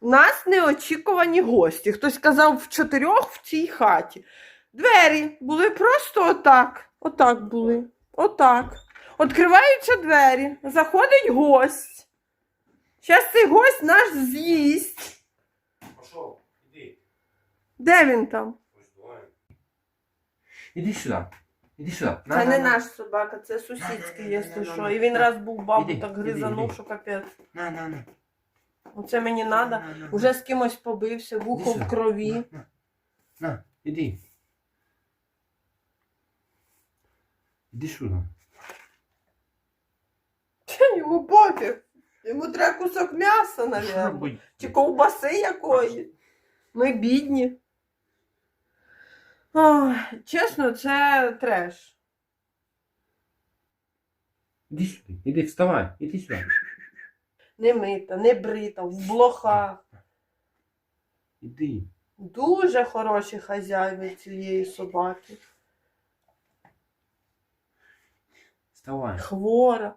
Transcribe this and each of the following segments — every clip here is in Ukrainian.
У нас неочікувані гості. Хтось сказав в чотирьох в цій хаті. Двері були просто отак. Отак були. Отак. Відкриваються двері. Заходить гость. Зараз цей гость наш з'їсть. Пошел, иди. Де він там? Іди сюди. Іди сюди. На, Це на, не на. наш собака, це сусідський, якщо на, на, що. на. І він раз був бабу Іди, так іди, гризанув, іди. що капець. На, на, на. Оце мені треба. Уже з кимось побився, вухо в крові. На, на. На, іди. Іди сюди. Йому пофіг. Йому треба кусок м'яса, навіть. Будь- Чи ковбаси якої. Ми бідні. Ох, чесно, це треш. Іди сюди. Іди, вставай. Іди сюди. Не мита, не брита, в блохах. Іди. Дуже хороші хазяїни цієї собаки. Вставай. Хвора.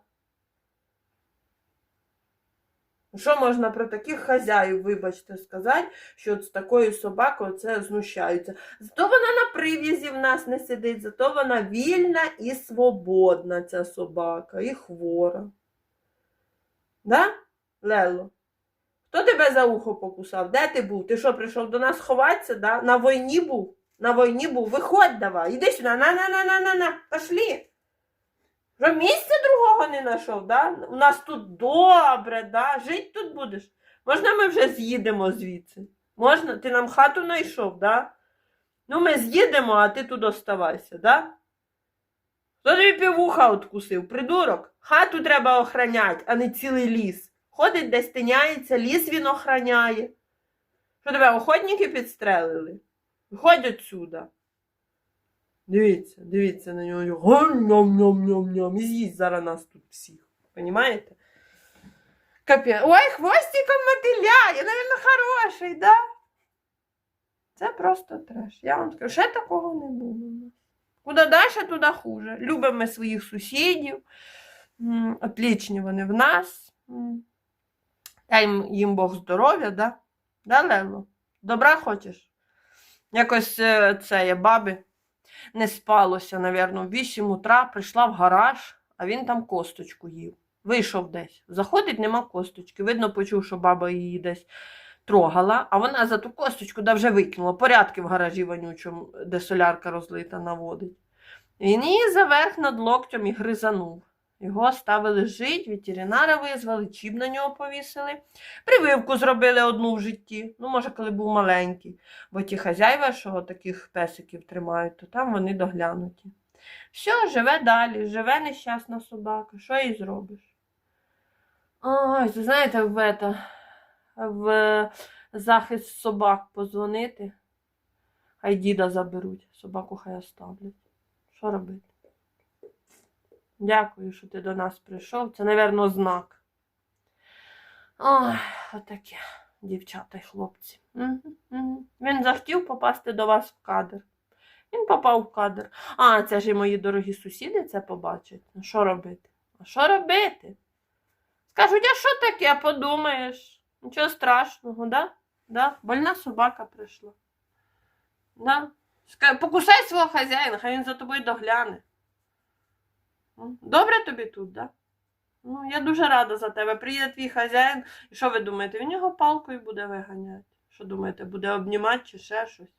Що можна про таких хазяїв, вибачте, сказати, що от з такою собакою це знущаються. Зато вона на прив'язі в нас не сидить, зато вона вільна і свободна, ця собака, і хвора. Да, Лело? Хто тебе за ухо покусав? Де ти був? Ти що, прийшов до нас ховатися? Да? На війні був? На війні був. Виходь давай, іди сюди, на-на-на-на-на-на, пошли. Вже місця другого не знайшов, да? У нас тут добре, да? Жити тут будеш. Можна ми вже з'їдемо звідси? Можна? Ти нам хату знайшов, да? Ну, ми з'їдемо, а ти тут оставайся, да? Хто тобі півуха откусив? Придурок? Хату треба охраняти, а не цілий ліс. Ходить десь тиняється, ліс він охраняє. Що тебе охотники підстрелили? Виходь отсюда. Дивіться, дивіться на нього. Ням-ням-ням-ням. І з'їсть зараз нас тут всіх. Понімаєте? Капець. Ой, хвостиком мотиляє, навіть хороший, да? Це просто треш. Я вам скажу, ще такого не було. Куди далі, туди хуже. Любимо ми своїх сусідів. Отлічні вони в нас. Дай їм, Бог здоров'я, да? Да, Лело? Добра хочеш? Якось е, це є баби не спалося, навірно, в 8 утра прийшла в гараж, а він там косточку їв. Вийшов десь. Заходить, нема косточки. Видно, почув, що баба її десь трогала, а вона за ту косточку да вже викинула. Порядки в гаражі вонючому, де солярка розлита наводить. Він її заверх над локтем і гризанув. Його ставили жить, ветеринара визвали, чіп на нього повісили. Прививку зробили одну в житті. Ну, може, коли був маленький. Бо ті хазяїва, що таких песиків тримають, то там вони доглянуті. Все, живе далі, живе нещасна собака. Що їй зробиш? Ой, ви знаєте, в, это, в захист собак позвонити. Хай діда заберуть, собаку хай оставлять. Що робити? Дякую, що ти до нас прийшов. Це, напевно, знак. Ой, отаке дівчата й хлопці. Він захотів попасти до вас в кадр. Він попав в кадр. А, це ж і мої дорогі сусіди це побачать. Ну, що робити? А що робити? Скажуть, а що таке, подумаєш? Нічого страшного, да? Да? Больна собака прийшла. Да? Покусай свого хазяїна, хай він за тобою догляне. Добре тобі тут, да? Ну, я дуже рада за тебе. Приїде твій хазяїн, і що ви думаєте? Він його палкою буде виганяти. Що думаєте, буде обнімати чи ще щось?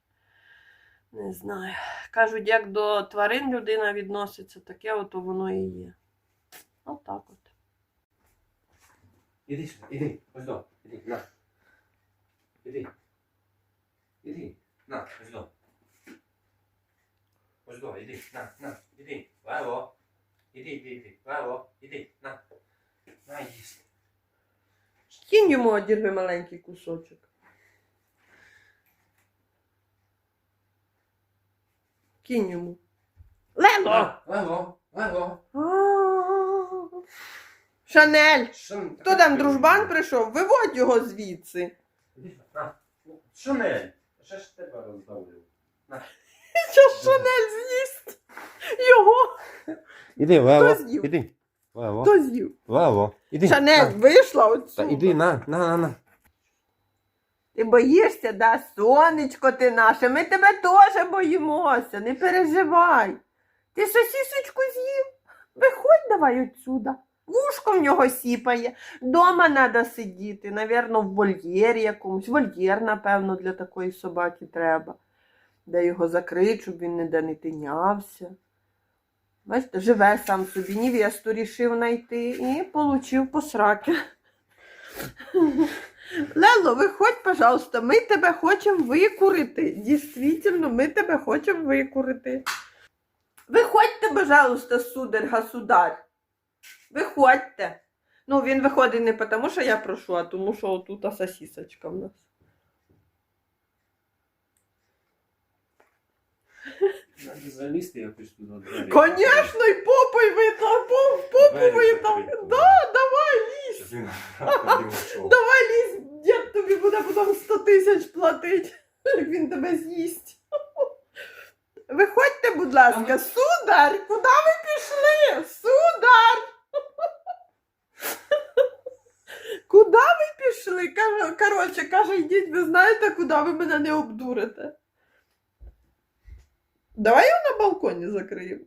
Не знаю. Кажуть, як до тварин людина відноситься, таке от воно і є. Отак от. Іди. Іди. Ось до. Іди. На. Іди. Іди. На. Ось до. Ось до. Іди. На. На. Іди. Лево. Іди, іди, іди. Лево. Іди. На. На, їсти. Кінь йому одірви маленький кусочок. Кінь йому. Лево. Лево. А. Шанель! Що Хто там дружбан прийшов? Виводь його звідси. Іди. На. Шанель. Ще ж тебе роздавлю. Що Шанель з'їсть? Його Іди, Лево. з'їв? Іди. Лево. хто з'їв? Лево. Іди. Шанель вийшла Та отсюда. іди, на, на, на, на. Ти боїшся, да, сонечко ти наше, ми тебе теж боїмося, не переживай. Ти сосісочку з'їв? Виходь давай отсюда. Вушко в нього сіпає. Дома треба сидіти, навірно, в вольєрі якомусь. Вольєр, напевно, для такої собаки треба. Де його закрити, щоб він ніде не тинявся. Бачите, живе сам собі, невесту рішив знайти і получив посраки. Лело, виходь, пожалуйста, ми тебе хочемо викурити. Дійсно, ми тебе хочемо викурити. Виходьте, пожалуйста, сударь, государь. Виходьте. Ну, він виходить не тому, що я прошу, а тому, що отут сосісочка в нас. Залізти якось туди двері. Конечно, і попой витав, поп, попу витав. Да, давай лізь. Давай лізь, дід тобі буде потім 100 тисяч платити, як він тебе з'їсть. Виходьте, будь ласка, сударь, куди ви пішли? Сударь! Куди ви пішли? Коротше, каже, йдіть, ви знаєте, куди ви мене не обдурите. Давай його на балконі закриємо.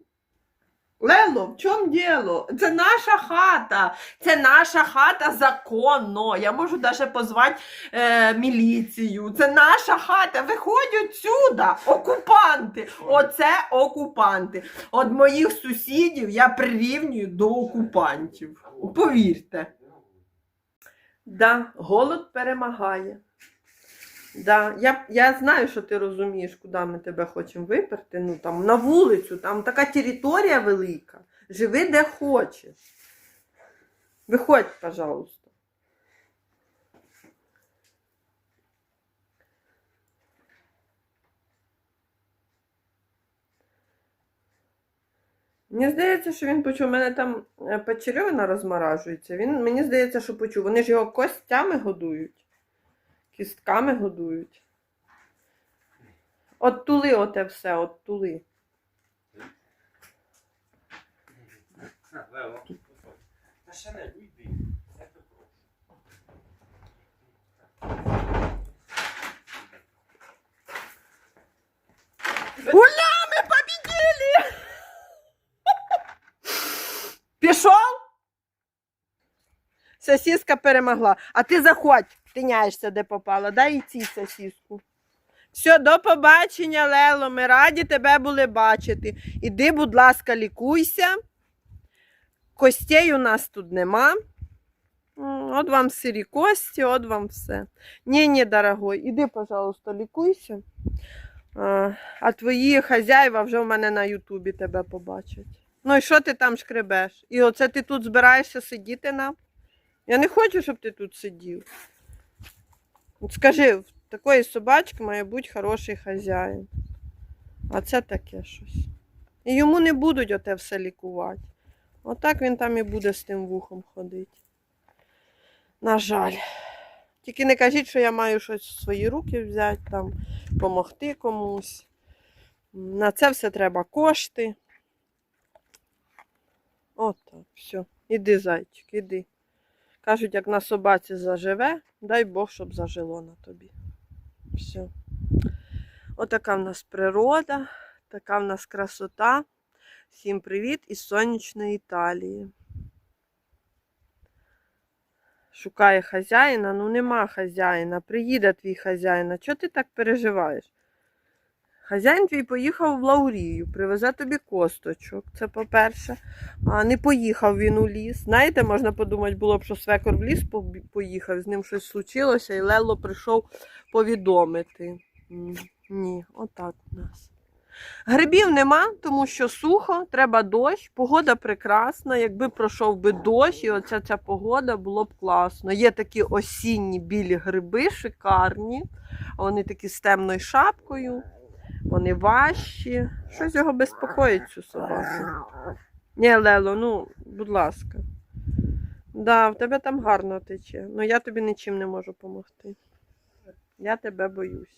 Лело, в чому діло? Це наша хата. Це наша хата законно. Я можу навіть позвати е, міліцію. Це наша хата. Виходь отсюда. Окупанти. Оце окупанти. От моїх сусідів я прирівнюю до окупантів. Повірте. Да, голод перемагає. Да, я, я знаю, що ти розумієш, куди ми тебе хочемо виперти. Ну там на вулицю, там така територія велика. Живи де хочеш. Виходь, пожалуйста. Мені здається, що він почув, у мене там е, печерьовина розморажується. Він, мені здається, що почув. Вони ж його костями годують, кістками годують. От тули оте все, от тули. Та ще не уйди. Уля, ми победили! Пішов? Сосиска перемогла. А ти заходь, тиняєшся, де попала. Дай і цій сосиску. Все, до побачення, Лело. Ми раді тебе були бачити. Іди, будь ласка, лікуйся. Костей у нас тут нема. От вам сирі кості, от вам все. Ні, ні, дорогой, іди, пожалуйста, лікуйся. А твої хазяїва вже в мене на Ютубі тебе побачать. Ну і що ти там шкребеш? І оце ти тут збираєшся сидіти нам? Я не хочу, щоб ти тут сидів. Скажи, в такої собачки має бути хороший хазяїн. А це таке щось. І йому не будуть оте все лікувати. Отак він там і буде з тим вухом ходити. На жаль. Тільки не кажіть, що я маю щось в свої руки взяти, там, допомогти комусь. На це все треба кошти. От так, все. Іди, зайчик, іди. Кажуть, як на собаці заживе, дай Бог, щоб зажило на тобі. Все. Отака в нас природа, така в нас красота. Всім привіт із сонячної Італії. Шукає хазяїна, ну нема хазяїна. Приїде твій хазяїн. Чого ти так переживаєш? Хазяїн твій поїхав в Лаурію, привезе тобі косточок. Це по-перше. А не поїхав він у ліс. Знаєте, можна подумати, було б, що свекор в ліс поїхав, з ним щось случилося, і Лело прийшов повідомити. Ні, отак у нас. Грибів нема, тому що сухо, треба дощ, погода прекрасна. Якби пройшов би дощ, і оця ця погода було б класно. Є такі осінні білі гриби, шикарні. Вони такі з темною шапкою, вони важчі. Щось його безпокоїть цю собаку. Ні, Лело, ну, будь ласка. Да, в тебе там гарно тече. Ну я тобі нічим не можу допомогти. Я тебе боюсь.